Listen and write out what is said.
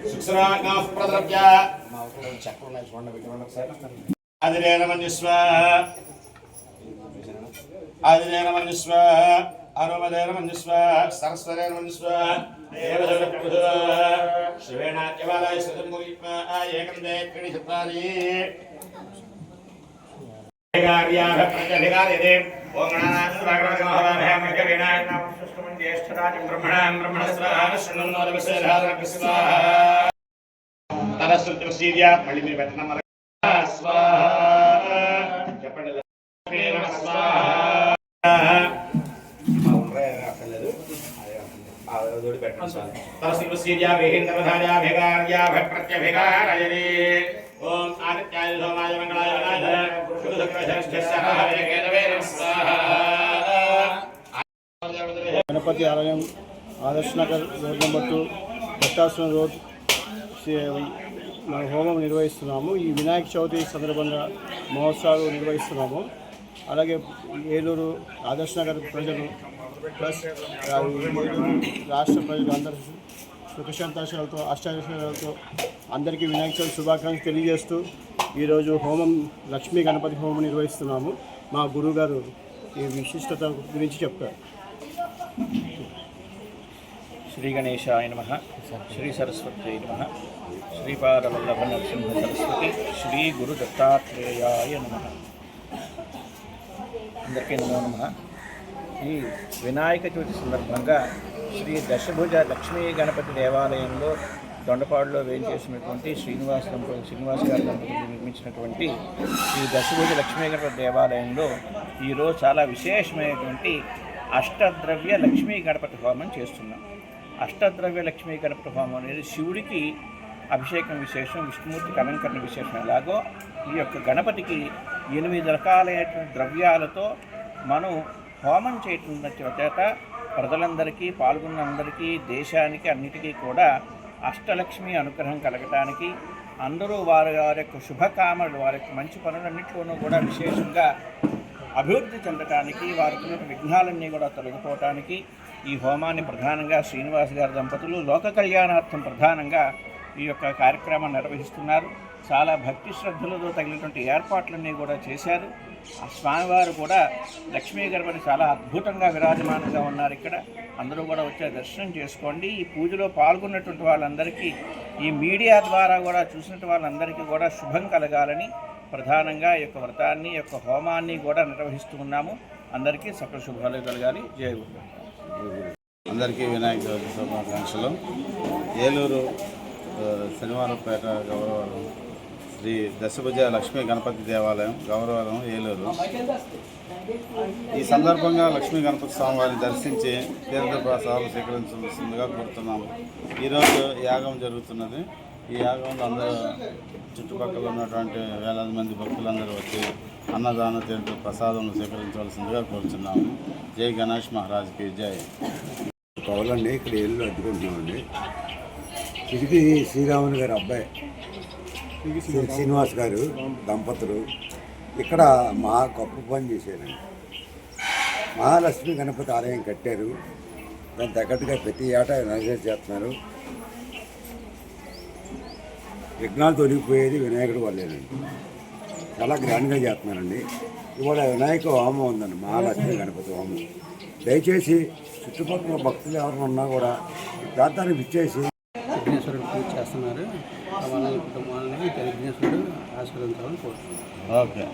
జాత శ్లోకర్భే అదిరేనమన్యస్వ అదిరేనమన్యస్వ అరుమదేనమన్యస్వ సరస్వరేనమన్యస్వ శివేణాద్యవాలయ శ్రీముఖిత్వ ఏకం దే త్రీణి చత్వారి ఓం తరస్వీర్య మళ్ళీ మీరు పెట్టిన చెప్పండి ఓం ఆదిత్యాయ సోమాయ మంగళాయ శుభ శుక్రశస్య కేతవే గణపతి ఆలయం Adarsh Nagar road number two Bhattasuram road మన హోమం నిర్వహిస్తున్నాము. ఈ వినాయక చవితి సందర్భంగా మహోత్సవాలు నిర్వహిస్తున్నాము. అలాగే ఏలూరు ఆదర్శ్ నగర్ ప్రజలు ప్లస్ రాష్ట్ర ప్రజలు అందరూ సుఖశాంతాశాలతో సంతోషాలతో అష్టాదశాలతో అందరికీ వినాయక చవితి శుభాకాంక్షలు తెలియజేస్తూ ఈరోజు హోమం లక్ష్మీ గణపతి హోమం నిర్వహిస్తున్నాము. మా గురువుగారు ఈ విశిష్టత గురించి చెప్తారు. శ్రీ గణేశాయ నమ శ్రీ సరస్వతి నమ శ్రీపాదవల్లభ నరసింహ సరస్వతి శ్రీ గురు దత్తాత్రేయాయ నమ అందరికీ నమో నమ. ఈ వినాయక చవితి సందర్భంగా శ్రీ దశభుజ లక్ష్మీ గణపతి దేవాలయంలో దొండపాడులో వేయించేసినటువంటి శ్రీనివాస దంపతులు శ్రీనివాస గారి దంపతులు నిర్మించినటువంటి ఈ దశభుజ లక్ష్మీ గణపతి దేవాలయంలో ఈరోజు చాలా విశేషమైనటువంటి అష్టద్రవ్య లక్ష్మీ గణపతి హోమం చేస్తున్నాం. అష్టద్రవ్య లక్ష్మీ గణప్రభావం హోమం అనేది శివుడికి అభిషేకం విశేషం విష్ణుమూర్తికి అలంకరణ విశేషం. ఎలాగో ఈ యొక్క గణపతికి ఎనిమిది రకాలైనటువంటి ద్రవ్యాలతో మనం హోమం చేయటం చేత ప్రజలందరికీ పాల్గొన్న అందరికీ దేశానికి అన్నిటికీ కూడా అష్టలక్ష్మి అనుగ్రహం కలగటానికి అందరూ వారి వారి యొక్క శుభకామలు వారి యొక్క మంచి పనులన్నింటిలోనూ కూడా విశేషంగా అభివృద్ధి చెందటానికి వారికి విఘ్నాలన్నీ కూడా తొలగిపోవటానికి ఈ హోమాన్ని ప్రధానంగా శ్రీనివాస్ గారి దంపతులు లోక కళ్యాణార్థం ప్రధానంగా ఈ యొక్క కార్యక్రమం నిర్వహిస్తున్నారు. చాలా భక్తి శ్రద్ధలతో తగినటువంటి ఏర్పాట్లన్నీ కూడా చేశారు. ఆ స్వామివారు కూడా లక్ష్మీ గణపతి చాలా అద్భుతంగా విరాజమానంగా ఉన్నారు ఇక్కడ. అందరూ కూడా వచ్చే దర్శనం చేసుకోండి. ఈ పూజలో పాల్గొన్నటువంటి వాళ్ళందరికీ ఈ మీడియా ద్వారా కూడా చూసినటువంటి వాళ్ళందరికీ కూడా శుభం కలగాలని ప్రధానంగా ఈ యొక్క వ్రతాన్ని యొక్క హోమాన్ని కూడా నిర్వహిస్తూ ఉన్నాము. అందరికీ సకల శుభాలు కలగాలి. జయ గురు అందరికీ వినాయక చవితి శుభాకాంక్షలు. ఏలూరు శనివారంపేట గౌరవరం శ్రీ దశభుజ లక్ష్మీ గణపతి దేవాలయం గౌరవరం ఏలూరు. ఈ సందర్భంగా లక్ష్మీ గణపతి స్వామివారిని దర్శించి తీర్థ ప్రసాదాలు స్వీకరించవలసిందిగా కోరుతున్నాము. ఈరోజు యాగం జరుగుతున్నది. ఈ యాగంలో అందరూ చుట్టుపక్కల ఉన్నటువంటి వేలాది మంది భక్తులందరూ వచ్చి అన్నదాన తీర్థ ప్రసాదం స్వీకరించవలసిందిగా కోరుతున్నాము జై గణేష్ మహారాజ్కి జై. పౌలండి ఇక్కడ ఇల్లు అడ్డుకుంటున్నామండి ఇది శ్రీరాముని గారి అబ్బాయి శ్రీనివాస్ గారు దంపతులు ఇక్కడ మహా గొప్ప పని చేశారండి. మహాలక్ష్మి గణపతి ఆలయం కట్టారు. దాని తగ్గట్టుగా ప్రతి ఏటా నైవేద్యం చేస్తున్నారు. విఘ్నాలు తొలగిపోయేది వినాయకుడు వల్లేనండి. చాలా గ్రాండ్గా చేస్తున్నారండి. ఇవాళ వినాయక హోమం ఉందండి మహాలక్ష్మి గణపతి హోమం. దయచేసి చుట్టుపక్కల భక్తులు ఎవరైనా ఉన్నా కూడా ఈ ప్రాంతానికి ఇచ్చేసి విఘ్నేశ్వరుడు పూజ చేస్తున్నారు. వాళ్ళ కుటుంబాలని విఘ్నేశ్వరుడు ఆశీర్వదించాలని కోరుతున్నాను ఓకే.